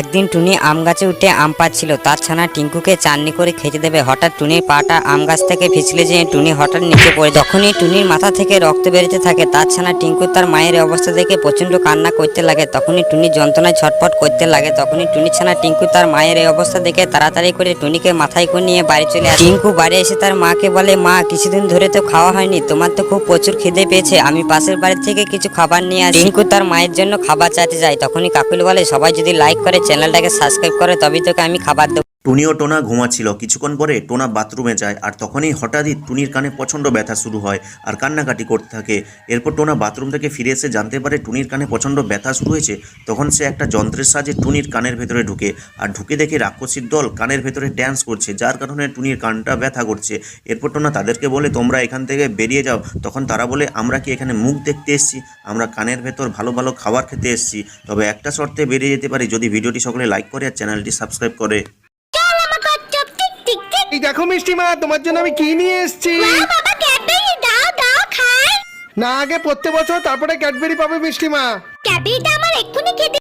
একদিন টুনি আম গাছে উঠে আম পাচ্ছিল তার ছানা টিঙ্কুকে চাননি করে খেতে দেবে। হঠাৎ টুনির পাটা আম গাছ থেকে পিছলে যেয়ে টুনি হঠাৎ নিচে পড়ে। যখনই টুনির মাথা থেকে রক্ত বেরোতে থাকে তার ছানা টিঙ্কু তার মায়ের অবস্থা দেখে প্রচণ্ড কান্না করতে লাগে। তখনই টুনি যন্ত্রণায় ছটফট করতে লাগে। তখনই টুনি ছানা টিঙ্কু তার মায়ের এই অবস্থা দেখে তাড়াতাড়ি করে টুনিকে মাথায় করে নিয়ে বাড়ি চলে আসে। টিঙ্কু বাড়ি এসে তার মাকে বলে, মা, কিছুদিন ধরে তো খাওয়া হয়নি। তোমার তো খুব প্রচুর খিদে পেয়েছে। আমি পাশের বাড়ি থেকে কিছু খাবার নিয়ে আসি। টিঙ্কু তার মায়ের জন্য খাবার চাইতে যায়। তখনই কাকুল বলে, সবাই যদি লাইক করে চ্যানেলটাকে সাবস্ক্রাইব করে তবেই তোকে আমি খাবার দেবো। টুনি ও টোনা ঘুমাচ্ছিল। কিছুক্ষণ পরে টোনা বাথরুমে যায় আর তখনই হঠাৎই টুনির কানে প্রচণ্ড ব্যথা শুরু হয় আর কান্নাকাটি করতে থাকে। এরপর টোনা বাথরুম থেকে ফিরে এসে জানতে পারে টুনির কানে প্রচণ্ড ব্যথা শুরু হয়েছে। তখন সে একটা যন্ত্রের সাহায্যে টুনির কানের ভেতরে ঢুকে আর ঢুকে দেখে রাক্ষসীর দল কানের ভেতরে ড্যান্স করছে, যার কারণে টুনির কানটা ব্যথা করছে। এরপর টোনা তাদেরকে বলে, তোমরা এখান থেকে বেরিয়ে যাও। তখন তারা বলে, আমরা কি এখানে মুখ দেখতে এসেছি? আমরা কানের ভেতর ভালো ভালো খাবার খেতে এসেছি। তবে একটা শর্তে বেরিয়ে যেতে পারি। যদি ভিডিওটি সকলে লাইক করে আর চ্যানেলটি সাবস্ক্রাইব করে। এই দেখো মিষ্টি মা তোমার জন্য আমি কি নিয়ে এসেছি? বাবা ক্যাডবেরি দাও দাও খাই। না আগে প্রত্যেক বছর তারপরে ক্যাডবেরি পাবে মিষ্টি মা ক্যাডবেরিটা আমার এক্ষুনি খেতে